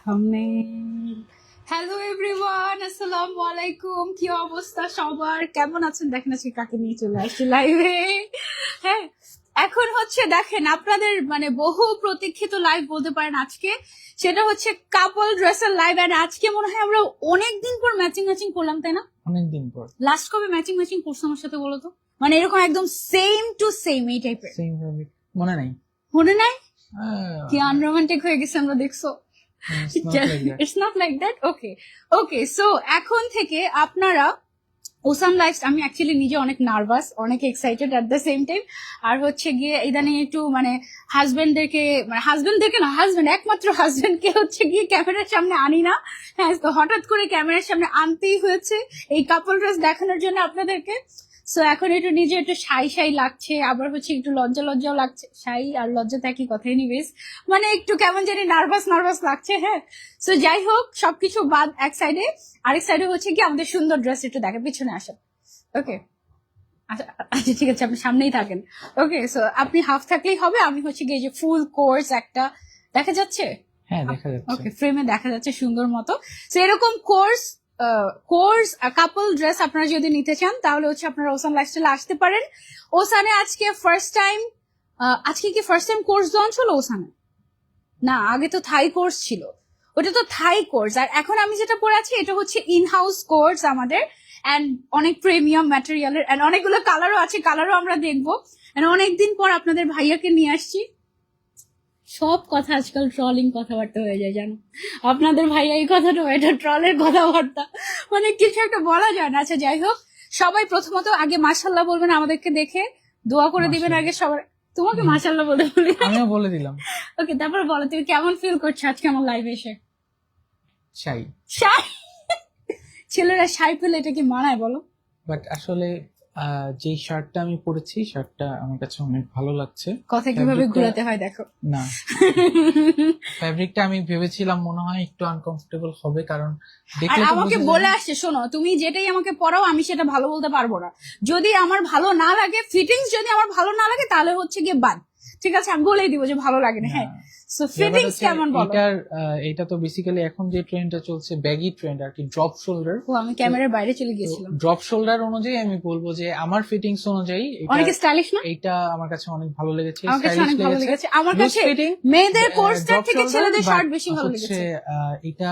Thumbnail hello everyone আসসালামু আলাইকুম। কি অবস্থা সবার? কেমন আছেন? দেখেন আজকে কাকে নিয়ে চলে আসছি লাইভে হ্যাঁ এখন হচ্ছে দেখেন আপনাদের মানে বহু প্রতীক্ষিত লাইভ বলতে পারেন আজকে। সেটা হচ্ছে কাপল ড্রেসের লাইভ আর আজকে মনে হয় আমরা অনেকদিন পর ম্যাচিং ম্যাচিং করলাম তাই না? অনেকদিন পর। লাস্ট কবে ম্যাচিং ম্যাচিং করছ আমার সাথে বলো তো? মানে এরকম একদম সেম টু সেম এই টাইপের সেম মনে নাই? মনে নাই? আহ, কি আনরোমান্টিক হয়ে গেছে আমরা দেখছ। It's not like that. It's not like that okay okay so এখন থেকে আপনারা ওসাম লাইফ আমি অ্যাকচুয়ালি নিজে অনেক নার্ভাস অনেক excited at the same time আর হচ্ছে গিয়ে ইদানিং একটু মানে হাজবেন্ডদেরকে মানে হাজবেন্ডদেরকে না হাজবেন্ড একমাত্র হাজবেন্ডকে হচ্ছে গিয়ে ক্যামেরার সামনে আনি না। হ্যাঁ হঠাৎ করে ক্যামেরার সামনে আনতেই হয়েছে। এই কাপল ড্রেস দেখানোর জন্য আপনাদেরকে। সো এখন একটু নিজে একটু সাই সাই লাগছে আবার হচ্ছে একটু লজ্জা লজ্জাও লাগছে। সাই আর লজ্জা একই কথা এনিওয়েজ মানে একটু কেমন জানি নার্ভাস নার্ভাস লাগছে হ্যাঁ। সো যাই হোক সবকিছু বাদ এক সাইডে আরেক সাইডে হচ্ছে কি আমাদের সুন্দর ড্রেস একটু দেখে পিছনে আসেন। ওকে আচ্ছা আচ্ছা ঠিক আছে আপনি সামনেই থাকেন। ওকে সো আপনি হাফ থাকলেই হবে আমি হচ্ছে গিয়ে এই যে ফুল কোর্স একটা দেখা যাচ্ছে? হ্যাঁ দেখা যাচ্ছে। ওকে ফ্রেমে দেখা যাচ্ছে সুন্দর মতো। তো এরকম কোর্স কোর্স কাপল ড্রেস আপনারা যদি নিতে চান, তাহলে হচ্ছে আপনারা ওসান লাইফস্টাইলে আসতে পারেন। ওসানে আজকে ফার্স্ট টাইম আজকে কি ফার্স্ট টাইম কোর্স লঞ্চ হলো ওসানে না, আগে তো থাই কোর্স ছিল। ওটা তো থাই কোর্স আর এখন আমি যেটা পরে আছি, এটা হচ্ছে ইন হাউস কোর্স আমাদের অ্যান্ড অনেক প্রিমিয়াম ম্যাটেরিয়ালের অ্যান্ড অনেকগুলো কালারও আছে কালারও আমরা দেখব। অ্যান্ড অনেকদিন পর আপনাদের ভাইয়াকে নিয়ে আসছি। সব কথা আজকাল ট্রলিং কথাবার্তা হয়ে যায় জানো? আপনাদের ভাইয়া এই কথাটা এটা ট্রলের কথাবার্তা। মানে কিছু একটা বলা যায় না। আচ্ছা যাই হোক সবাই প্রথমত আগে মাশাল্লাহ বলবেন আমাদেরকে দেখে। দোয়া করে দিবেন আগে সবার তোমাকে। মাশাল্লাহ বলে বলি। আমিও বলে দিলাম। ওকে তারপর বলো তুমি কেমন ফিল করছ আজকে আমার লাইভে এসে? চাই শাই ছেলেরা শাই পেলে এটা কি মানায় বলো? বাট আসলে যেই শার্টটা আমি পরেছি শার্টটা আমার কাছে অনেক ভালো লাগছে। কথা কীভাবে ঘুরাতে হয় দেখো। না। ফ্যাব্রিকটা আমি ভেবেছিলাম মনে হয় একটু আনকমফোর্টেবল হবে কারণ আর আমাকে বলে আসছে শোনো তুমি যেটাই আমাকে পরাও আমি সেটা ভালো বলতে পারব না। যদি আমার ভালো না লাগে ফিটিংস যদি আমার ভালো না লাগে তাহলে হচ্ছে গিয়ে বাদ ঠিক আছে আমি বলেই দিব যে ভালো লাগে না হ্যাঁ। সো ফিটিংস কেমন বলো? এটার আহ, এটা তো বেসিক্যালি এখন যে ট্রেন্ডটা চলছে ব্যাগি ট্রেন্ড আর কি ড্রপ শোল্ডার ও আমি ক্যামেরার বাইরে চলে গিয়েছিলাম। ড্রপ শোল্ডার অনুযায়ী আমি বলব যে আমার ফিটিংস অনুযায়ী এটা- অনেক স্টাইলিশ না? এটা আমার কাছে অনেক ভালো লেগেছে আমার কাছে অনেক ভালো লেগেছে। আমার কাছে মেয়েদের drop থেকে ছেলেদের শার্ট বেশি ভালো লেগেছে। এটা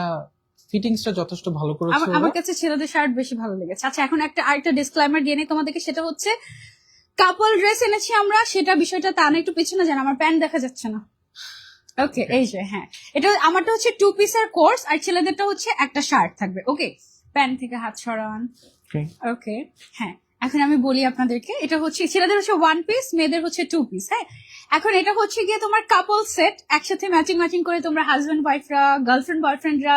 ফিটিংসটা যথেষ্ট ভালো করেছে আমার- আমার কাছে ছেলেদের শার্ট বেশি ভালো লেগেছে। আচ্ছা এখন একটা আরেকটা ডিসক্লাইমার দিয়ে নেই তোমাদেরকে সেটা হচ্ছে কাপল ড্রেস এনেছি আমরা সেটা বিষয়টা তা না একটু পেছনে যান আমার প্যান্ট দেখা যাচ্ছে না। ওকে এই যে হ্যাঁ। এটা আমারটা হচ্ছে টু পিসের কোর্স আর ছেলেদেরটা হচ্ছে একটা শার্ট থাকবে ওকে প্যান্ট থেকে হাত সরান। ওকে হ্যাঁ। এখন আমি বলি আপনাদেরকে এটা হচ্ছে ছেলেদের হচ্ছে ওয়ান পিস মেয়েদের হচ্ছে টু পিস হ্যাঁ? এখন এটা হচ্ছে গিয়ে তোমার কাপল সেট একসাথে ম্যাচিং ম্যাচিং করে তোমরা হাজবেন্ড ওয়াইফরা গার্লফ্রেন্ড বয়ফ্রেন্ডরা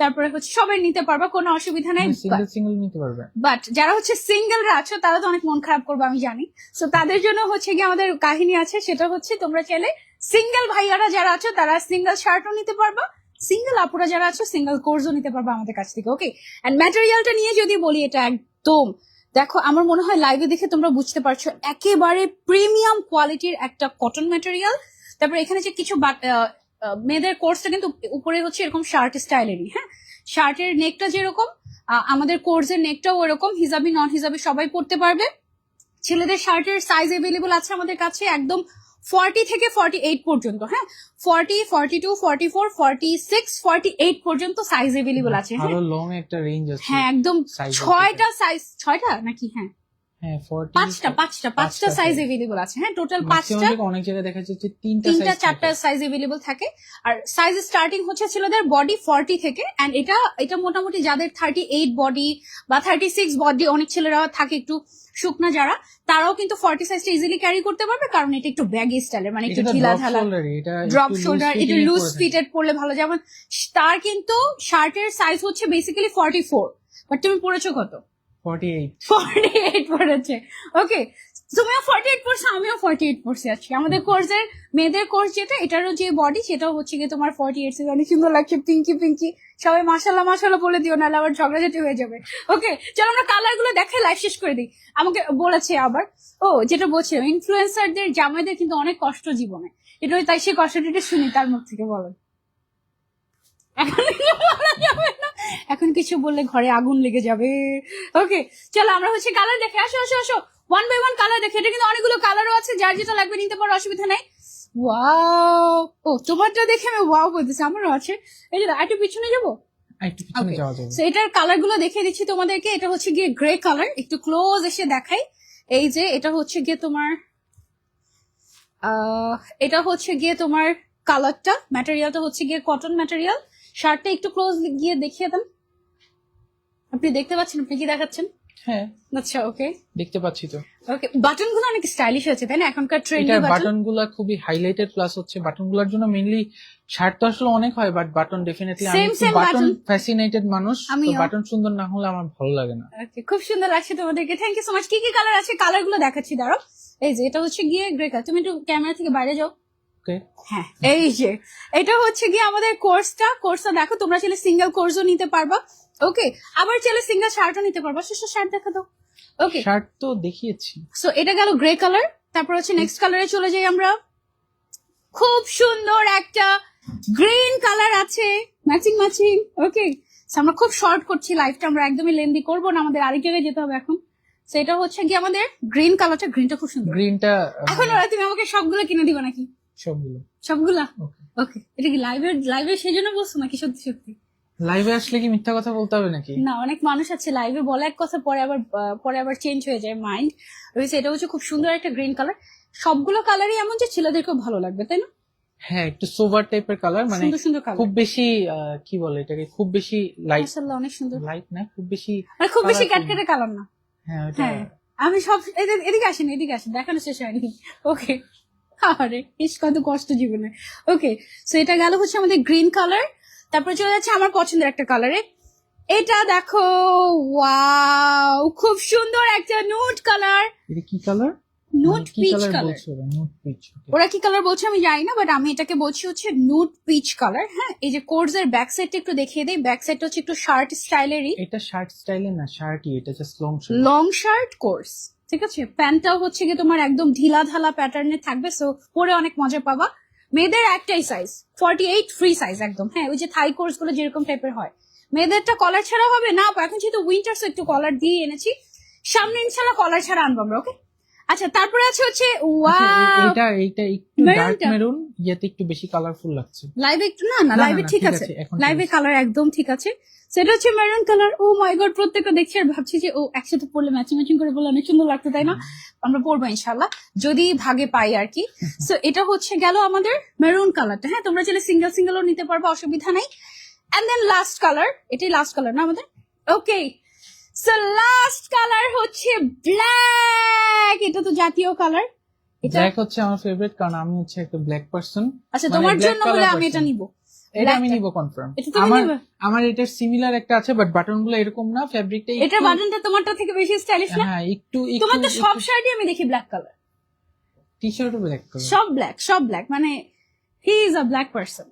তারপরে হচ্ছে সবাই নিতে পারবা কোনো অসুবিধা নেই সিঙ্গেল সিঙ্গেল নিতে পারবে। বাট যারা হচ্ছে সিঙ্গেলরা আছো তারা তো অনেক মন খারাপ করবে আমি জানি। তো তাদের জন্য হচ্ছে গিয়ে আমাদের কাহিনী আছে সেটা হচ্ছে তোমরা চাইলে সিঙ্গেল ভাইয়ারা যারা আছো তারা সিঙ্গেল শার্টও নিতে পারবা সিঙ্গেল আপুরা যারা আছো সিঙ্গেল কোর্সও নিতে পারবা আমাদের কাছ থেকে ওকে এন্ড ম্যাটেরিয়ালটা নিয়ে যদি বলি এটা একদম দেখো, আমার মনে হয় লাইভে দেখে তোমরা বুঝতে পারছ, একেবারে প্রিমিয়াম কোয়ালিটির একটা কটন ম্যাটেরিয়াল তারপর এখানে যে কিছু মেয়েদের কোর্সটা কিন্তু উপরে হচ্ছে এরকম শার্ট স্টাইলেরই হ্যাঁ? শার্টের নেকটা যেরকম আমাদের কোর্সের নেকটাও ওরকম, হিজাবি নন হিজাবি সবাই পড়তে পারবে। ছেলেদের শার্টের সাইজ এভেলেবল আছে আমাদের কাছে, একদম ফর্টি থেকে ফর্টি এইট পর্যন্ত হ্যাঁ? Forty forty two forty four forty six forty eight পর্যন্ত সাইজ এভেলেবল আছে হ্যাঁ? লং একটা রেঞ্জ আছে। হ্যাঁ একদম ছয়টা সাইজ ছয়টা নাকি? হ্যাঁ। হ্যাঁ পাঁচটা পাঁচটা পাঁচটা সাইজ। এভেলেবল আছে। হ্যাঁ টোটাল পাঁচটা অনেক জায়গায় দেখা যাচ্ছে তিনটা তিনটা চারটা সাইজ এভেলেবল থাকে। আর সাইজ স্টার্টিং হচ্ছে ছেলেদের বডি ফর্টি থেকে এন্ড এটা এটা মোটামুটি যাদের থার্টি এইট বডি বা থার্টি সিক্স বডি অনেক ছেলেরা থাকে একটু শুকনা যারা তারাও কিন্তু ফর্টি সাইজটা ইজিলি ক্যারি করতে পারবে কারণ এটা একটু ব্যাগি স্টাইলের মানে একটু ঢিলা ঢালা। ড্রপ শোল্ডার একটু লুজ ফিটেড পরলে ভালো। যেমন তার কিন্তু শার্টের সাইজ হচ্ছে বেসিক্যালি ফর্টি ফোর বাট তুমি পড়েছো কত? 48 ফর্টি এইট ওকে তুমিও ফর্টি এইট আমিও ফর্টি এইট আমাদের কোর্সের মেয়েদের কোর্স যেটা, এটারও যে বডি সেটাও হচ্ছে গিয়ে তোমার ফর্টি অনেক সুন্দর লাগছে পিঙ্কি পিঙ্কি সবাই বলে দিও, নাহলে আবার হয়ে যাবে। ওকে চলো আমরা কালারগুলো দেখে লাইভ শেষ করে দিই। আমাকে বলেছে আবার, ও, যেটা বলছিলাম ইনফ্লুয়েন্সারদের জামাইদের কিন্তু অনেক কষ্ট জীবনে। এটা তাই সেই কষ্টটা শুনি, তার মুখ থেকে বলো। এখন কিছু বললে ঘরে আগুন লেগে যাবে। ওকে চলো আমরা হচ্ছে কালার দেখে আসো আসো আসো। ওয়ান বাই ওয়ান কালার দেখে এটা কিন্তু অনেকগুলো কালারও আছে যার যেটা লাগবে নিতে পারো অসুবিধা নাই। ওয়াও ও তোমারটা দেখে আমি ওয়াও বলতেছি আমারও আছে। এই যে একটু পিছনে যাব? সো এটার কালারগুলো দেখিয়ে দিচ্ছি তোমাদেরকে এটা হচ্ছে গিয়ে গ্রে কালার একটু ক্লোজ এসে দেখাই। এই যে এটা হচ্ছে গিয়ে তোমার আহ, এটা হচ্ছে গিয়ে তোমার কালারটা ম্যাটেরিয়ালটা হচ্ছে গিয়ে কটন ম্যাটেরিয়াল শার্টটা একটু ক্লোজ গিয়ে দেখিয়ে দেন। আপনি দেখতে পাচ্ছেন আপনি কি দেখাচ্ছেন? হ্যাঁ। আচ্ছা ওকে দেখতে পাচ্ছি তো। ওকে বাটনগুলো অনেক স্টাইলিশ হয়েছে তাই না? এখনকার ট্রেন্ডি খুবই হাইলাইটেড প্লাস হচ্ছে জন্য মেইনলি শার্ট তো আসলে অনেক হয় বাট বাটন ডেফিনেটলি আমি বাটন ফ্যাসিনেটেড মানুষ আমিও। বাটন সুন্দর না হলে আমার ভালো লাগে না। Okay, খুব সুন্দর লাগছে তোমাদেরকে। থ্যাংক ইউ সো মাচ কি কি কালার আছে? কালারগুলো দেখাচ্ছি দাঁড়ো এই যে এটা হচ্ছে গিয়ে গ্রে কালার তুমি একটু ক্যামেরা থেকে বাইরে যাও। ওকে হ্যাঁ এই যে এটা হচ্ছে গিয়ে আমাদের কোর্সটা কোর্সটা দেখো তোমরা চাইলে সিঙ্গেল কোর্সও নিতে পারবা। ওকে আবার চাইলে সিঙ্গেল শার্টও নিতে পারবা। শেষ শার্ট দেখা দাও। ওকে শার্ট তো দেখিয়েছি। সো এটা গেল গ্রে কালার তারপর হচ্ছে নেক্সট কালারে চলে যাই আমরা। খুব সুন্দর একটা গ্রিন কালার আছে। ম্যাচিং ম্যাচিং ওকে আমরা খুব শর্ট করছি লাইফটা আমরা একদমই লেন্দি করব না আমাদের আরেক জায়গায় যেতে হবে এখন। সেটা হচ্ছে কি আমাদের গ্রিন কালারটা গ্রিনটা খুব সুন্দর। গ্রিনটা এখন ওরা তুমি আমাকে সবগুলো কিনে দিবা নাকি? সবগুলো। সবগুলা? ওকে এটা কি লাইভে লাইভে সেই জন্য বলছো নাকি সত্যি সত্যি? লাইভে আসলে কি মিথ্যা কথা বলতে হবে নাকি? না অনেক মানুষ আছে লাইভে বলা এক কথা পরে আবার পরে আবার চেঞ্জ হয়ে যায় মাইন্ড রয়েছে এটা হচ্ছে খুব সুন্দর একটা গ্রিন কালার সবগুলো কালারই এমন যে ছেলেদেরকেও ভালো লাগবে তাই না? হ্যাঁ একটু সোভার টাইপের কালার মানে সুন্দর সুন্দর কালার খুব বেশি কি বলে এটাকে খুব বেশি লাইট মাশাআল্লাহ অনেক সুন্দর। লাইট না খুব বেশি মানে খুব বেশি। ক্যাটকেটে কালার না। হ্যাঁ ওটা হ্যাঁ আমি সব এদিকে- এদিকে আসেন এদিকে আসেন দেখানো শেষ হয়নি। ওকে আরে ইস কত কষ্ট জীবনে। ওকে সো এটা গেল হচ্ছে আমাদের গ্রিন কালার তারপরে চলে যাচ্ছে আমার পছন্দের একটা কালারে এটা দেখো ওয়াও খুব সুন্দর একটা নুট কালার এটা কি কালার নুট পিচ কালার ওরা? কি কালার বলছে আমি জানি না বাট আমি এটাকে বলছি হচ্ছে নুট পিচ কালার হ্যাঁ? এই যে কোর্স এর ব্যাক সাইডটা একটু দেখিয়ে দিই ব্যাক সাইডটা হচ্ছে একটু শার্ট স্টাইলেরই এটা শার্ট স্টাইলে না শার্টই এটা just long shirt long shirt course ঠিক আছে? প্যান্টটাও হচ্ছে গিয়ে তোমার একদম ঢিলা ঢালা প্যাটার্নে থাকবে সো পরে অনেক মজা পাবা। মেয়েদের একটাই size forty eight free size একদম হ্যাঁ ওই যে থাই কোর্সগুলো যেরকম টাইপের হয়। মেয়েদেরটা কলার ছাড়া হবে? না, এখন যেহেতু উইন্টার একটু কলার দিয়ে এনেছি। সামনে ইনশাল্লাহ কলার ছাড়া আনব আমরা ওকে আচ্ছা তারপরে আছে হচ্ছে ওয়াও। এটা এটা একটু ডার্ক মেরুন ইয়েতে একটু বেশি কালারফুল লাগছে। লাইভে একটু না না লাইভে ঠিক আছে। লাইভে কালার একদম ঠিক আছে। সেটা হচ্ছে maroon colour oh my god প্রত্যেকটা দেখছি আর ভাবছি যে ও একসাথে পড়লে ম্যাচিং ম্যাচিং করে বললে অনেক সুন্দর লাগতো তাই না? আমরা পড়ব ইনশাল্লাহ যদি ভাগে পাই আর কি। সো এটা হচ্ছে গেল আমাদের মেরুন কালারটা হ্যাঁ তোমরা চাইলে সিঙ্গেল সিঙ্গেলও নিতে পারব অসুবিধা নেই। এন্ড দেন লাস্ট কালার এটাই লাস্ট কালার না আমাদের? ওকে সো লাস্ট কালার হচ্ছে ব্ল্যাক এটা তো জাতীয় কালার এটা ব্ল্যাক হচ্ছে আমার ফেভারিট কারণ আমি হচ্ছে একটা ব্ল্যাক পার্সন আচ্ছা মানে তোমার জন্য color আমি এটা নিব। এটা আমি নিব কনফার্ম আমার? আমার এটার সিমিলার একটা আছে বাট বাটনগুলো এরকম না ফ্যাব্রিকটা এটা বাটনটা তোমারটা থেকে বেশি স্টাইলিশ না? হ্যাঁ একটু তোমার তো সব শার্টই আমি দেখি black colour T shirt black colour সব ব্ল্যাক সব ব্ল্যাক মানে he is a black person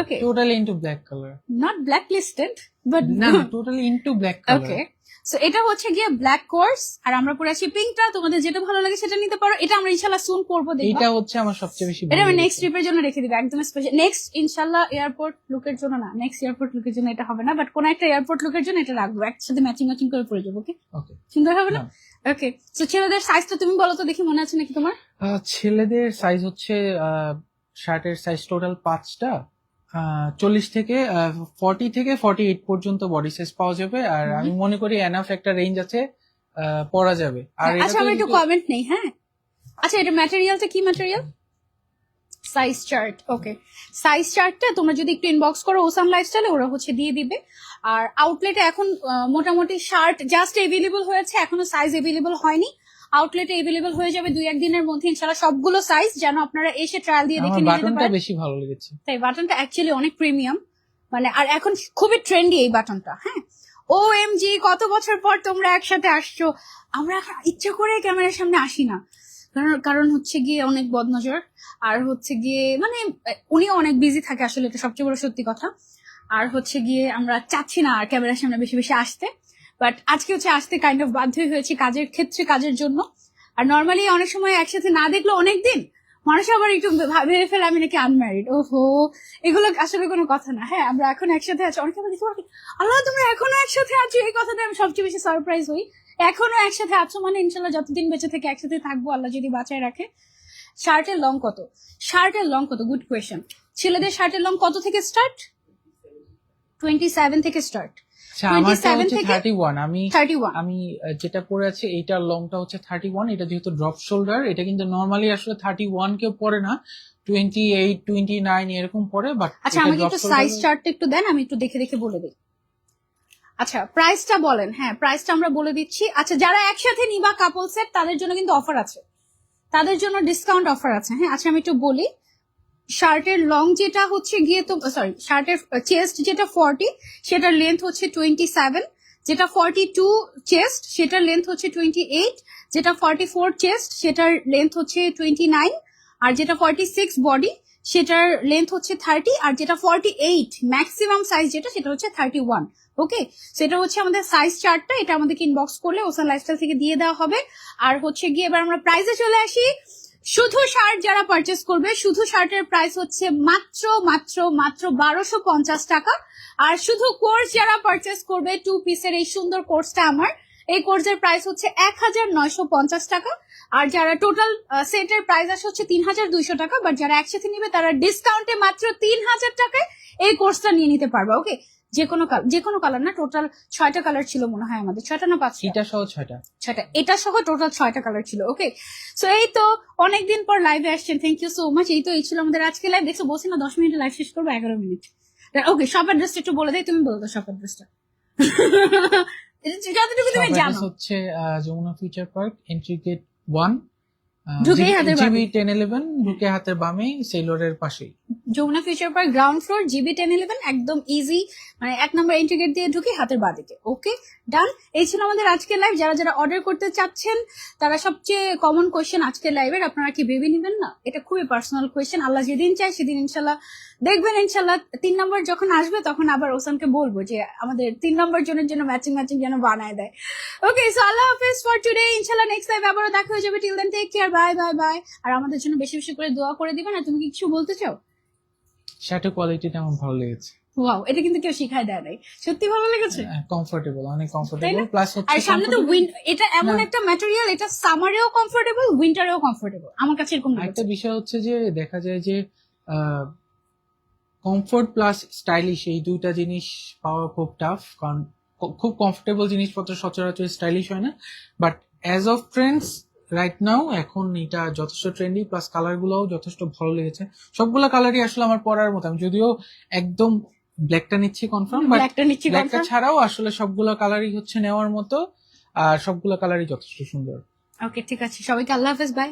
okay totally into black colour not black listed but না totally into black okay colour so এটা হচ্ছে গিয়ে ব্ল্যাক কোর্স আর আমরা পরে আছি পিঙ্কটা তোমাদের যেটা ভালো লাগে সেটা নিতে পারো। এটা আমরা ইনশাল্লাহ সুন করব এটা হচ্ছে আমার সবচেয়ে বেশি এটা আমি নেক্সট। ট্রিপের জন্য রেখে দিবো একদম স্পেশাল নেক্সট ইনশাল্লাহ এয়ারপোর্ট লুকের জন্য না নেক্সট এয়ারপোর্ট লুকের জন্য এটা হবে না বাট কোন একটা এয়ারপোর্ট লুকের জন্য এটা রাখব। একসাথে ম্যাচিং ম্যাচিং করে পরে যাব ওকে. সুন্দর হবে না? না। ওকে সো ছেলেদের সাইজটা তুমি বলো তো দেখি মনে আছে নাকি তোমার? ছেলেদের সাইজ হচ্ছে শার্টের সাইজ টোটাল পাঁচটা। চল্লিশ থেকে ফর্টি থেকে ফর্টি এইট পর্যন্ত বডি সাইজ পাওয়া যাবে। আর আমি মনে করি এনাফ একটা রেঞ্জ আছে পরা যাবে। আর আচ্ছা আমি একটু কমেন্ট নেই হ্যাঁ? আচ্ছা এটা ম্যাটেরিয়ালটা কি material size chart okay size চার্টটা তোমরা যদি একটু ইনবক্স করো ওসাম লাইফস্টাইলে ওরা হচ্ছে দিয়ে দিবে। আর আউটলেটে এখন মোটামুটি শার্ট জাস্ট এভেলেবল হয়েছে এখনও সাইজ এভেলেবল হয়নি। আউটলেটে এভেলেবল হয়ে যাবে দুই একদিনের মধ্যে ইনশাল্লাহ সবগুলো সাইজ যেন আপনারা এসে ট্রায়াল দিয়ে দেখে নিয়ে যেতে বাটনটা পারেন। বেশি ভালো লেগেছে। তাই বাটনটা অ্যাকচুয়ালি অনেক প্রিমিয়াম মানে আর এখন খুবই ট্রেন্ডি এই বাটনটা হ্যাঁ? ও এম জি কত বছর পর তোমরা একসাথে আসছো? আমরা ইচ্ছে করে ক্যামেরার সামনে আসি না। কারণ কারণ হচ্ছে গিয়ে অনেক বদনজর। আর হচ্ছে গিয়ে মানে উনিও অনেক বিজি থাকে আসলে এটা সবচেয়ে বড় সত্যি কথা। আর হচ্ছে গিয়ে আমরা চাচ্ছি না আর ক্যামেরার সামনে বেশি বেশি আসতে। বাট আজকে হচ্ছে আসতে কাইন্ড অফ বাধ্যই হয়েছে কাজের ক্ষেত্রে, কাজের জন্য। আর নর্মালি অনেক সময় একসাথে না দেখল অনেক দিন মানুষ আবার একটু ভেবে ফেলে আমি নাকি আনম্যারিড ওহো, এগুলো আসলে কোনো কথা না। হ্যাঁ আমরা এখন একসাথে আছি। অনেকে দেখে আল্লাহ, তোমরা এখনও একসাথে আছো? এই কথাটা আমি সবচেয়ে বেশি সারপ্রাইজ হই। এখনও একসাথে আছো মানে ইনশাল্লাহ যতদিন বেঁচে থেকে একসাথে থাকব, আল্লাহ যদি বাঁচায় রাখে। শার্টের লং কত? শার্টের লং কত? গুড কোয়েশ্চেন ছেলেদের শার্টের লং কত থেকে স্টার্ট টোয়েন্টি সেভেন থেকে স্টার্ট আচ্ছা আমারটা হচ্ছে থেকে? থার্টি ওয়ান আমি থার্টি ওয়ান আমি যেটা পরে আছি এইটার লংটা হচ্ছে থার্টি ওয়ান এটা যেহেতু ড্রপ শোল্ডার এটা কিন্তু নর্মালি আসলে থার্টি ওয়ান কেউ পরে না টোয়েন্টি এইট টোয়েন্টি নাইন এরকম পরে বাট আচ্ছা আমাকে একটু সাইজ চার্টটা একটু দেন আমি একটু দেখে দেখে বলে দিই। আচ্ছা প্রাইসটা বলেন হ্যাঁ প্রাইসটা আমরা বলে দিচ্ছি। আচ্ছা যারা একসাথে নিবা কাপল সেট তাদের জন্য কিন্তু অফার আছে। তাদের জন্য ডিসকাউন্ট অফার আছে হ্যাঁ আচ্ছা আমি একটু বলি। শার্টের লং যেটা হচ্ছে গিয়ে তো সরি শার্টের চেস্ট যেটা ফর্টি সেটার লেন্থ হচ্ছে টোয়েন্টি সেভেন যেটা ফর্টি টু চেস্ট সেটার লেন্থ হচ্ছে টোয়েন্টি এইট যেটা ফর্টি ফোর চেস্ট সেটার লেন্থ হচ্ছে টোয়েন্টি নাইন আর যেটা ফর্টি সিক্স বডি সেটার লেন্থ হচ্ছে থার্টি আর যেটা ফর্টি এইট ম্যাক্সিমাম সাইজ যেটা, সেটা হচ্ছে থার্টি ওয়ান ওকে সেটা হচ্ছে আমাদের সাইজ চার্টটা এটা আমাদেরকে ইনবক্স করলে ওসান লাইফস্টাইল থেকে দিয়ে দেওয়া হবে। আর হচ্ছে গিয়ে এবার আমরা প্রাইজে চলে আসি। শুধু শার্ট যারা পারচেস করবে, শুধু শার্টের প্রাইস হচ্ছে মাত্র মাত্র মাত্র বারোশো পঞ্চাশ টাকা। আর শুধু কোর্স যারা পারচেস করবে টু পিসের এই সুন্দর কোর্সটা আমার, এই কোর্সের প্রাইস হচ্ছে এক হাজার নয়শো পঞ্চাশ টাকা। আর যারা টোটাল সেটের প্রাইস আসে হচ্ছে তিন হাজার দুইশো টাকা বাট যারা একসাথে নিবে তারা ডিসকাউন্টে মাত্র তিন হাজার টাকায় এই কোর্সটা নিয়ে নিতে পারবে ওকে যে কোনো কালার যে কোনো কালার না টোটাল ছয়টা কালার ছিল মনে হয় আমাদের। ছয়টা না পাঁচটা? এটা সহ ছয়টা। ছয়টা। এটা সহ টোটাল ছয়টা কালার ছিল ওকে সো এই তো অনেকদিন পর লাইভে আসছেন থ্যাংক ইউ সো মাচ এই তো এই ছিল আমাদের আজকে লাইভ দেখছ বলছি না দশ মিনিটে লাইভ শেষ করব এগারো মিনিট। ওকে শপ অ্যাড্রেসটা একটু বলে দেয় তুমি বলো তো শপ অ্যাড্রেসটা যতটুকু তুমি জানো। হচ্ছে Jamuna future park entry gate one ঢুকেই হাতের বামে। জিবি টেন ইলেভেন ঢুকে হাতের বামে সেলরের পাশেই। Jamuna future park ground floor GB ten eleven একদম ইজি মানে এক নম্বর এন্ট্রি গেট দিয়ে ঢুকে হাতের বা দিকে ওকে ডান এই ছিল আমাদের আজকের লাইভ যারা যারা অর্ডার করতে চাচ্ছেন, তারা সবচেয়ে কমন কোয়েশ্চেন আজকের লাইভের আপনারা কি ভেবে নেবেন না? এটা খুবই পার্সোনাল কোয়েশ্চেন আল্লাহ যেদিন চায় সেদিন ইনশাল্লাহ দেখবেন ইনশাল্লাহ তিন নম্বর যখন আসবে, তখন আবার ওসানকে বলব যে, আমাদের তিন নম্বর জনের জন্য ম্যাচিং ম্যাচিং যেন বানায় দেয়। ওকে সো আল্লাহ হাফিজ ফর টুডে ইনশাল্লাহ নেক্সট লাইভ আবারও দেখা হয়ে যাবে। Till then take care bye bye bye আর আমাদের জন্য বেশি বেশি করে দোয়া করে দিবেন। আর তুমি কি কিছু বলতে চাও? শার্টের কোয়ালিটিটা আমার ভালো লেগেছে। ওয়াও এটা কিন্তু কেউ শিখায় দেয় নাই। সত্যি ভালো লেগেছে? কমফোর্টেবল অনেক তাই কমফোর্টেবল প্লাস হচ্ছে আর সামনে তো উইন্ড এটা এমন একটা ম্যাটেরিয়াল এটা সামারেও কমফোর্টেবল উইন্টারেও কমফোর্টেবল আমার কাছে এরকম লেগেছে বিষয় হচ্ছে যে দেখা যায় যে কমফোর্ট প্লাস স্টাইলিশ এই দুইটা জিনিস পাওয়া খুব টাফ কারণ খুব কমফোর্টেবল জিনিসপত্র সচরাচর স্টাইলিশ হয় না। But as of trends right now এখন এটা যথেষ্ট ট্রেন্ডি প্লাস কালারগুলো যথেষ্ট ভালো লেগেছে। সবগুলো কালারই আসলে আমার পরার মতো। আমি যদিও একদম ব্ল্যাকটা নিচ্ছি কনফার্ম বাট ব্ল্যাকটা নিচ্ছি ব্ল্যাকটা ছাড়াও আসলে সবগুলো কালারই হচ্ছে নেওয়ার মতো আর সবগুলো কালারই যথেষ্ট সুন্দর। ওকে ঠিক আছে। সবাইকে আল্লাহ হাফেজ বাই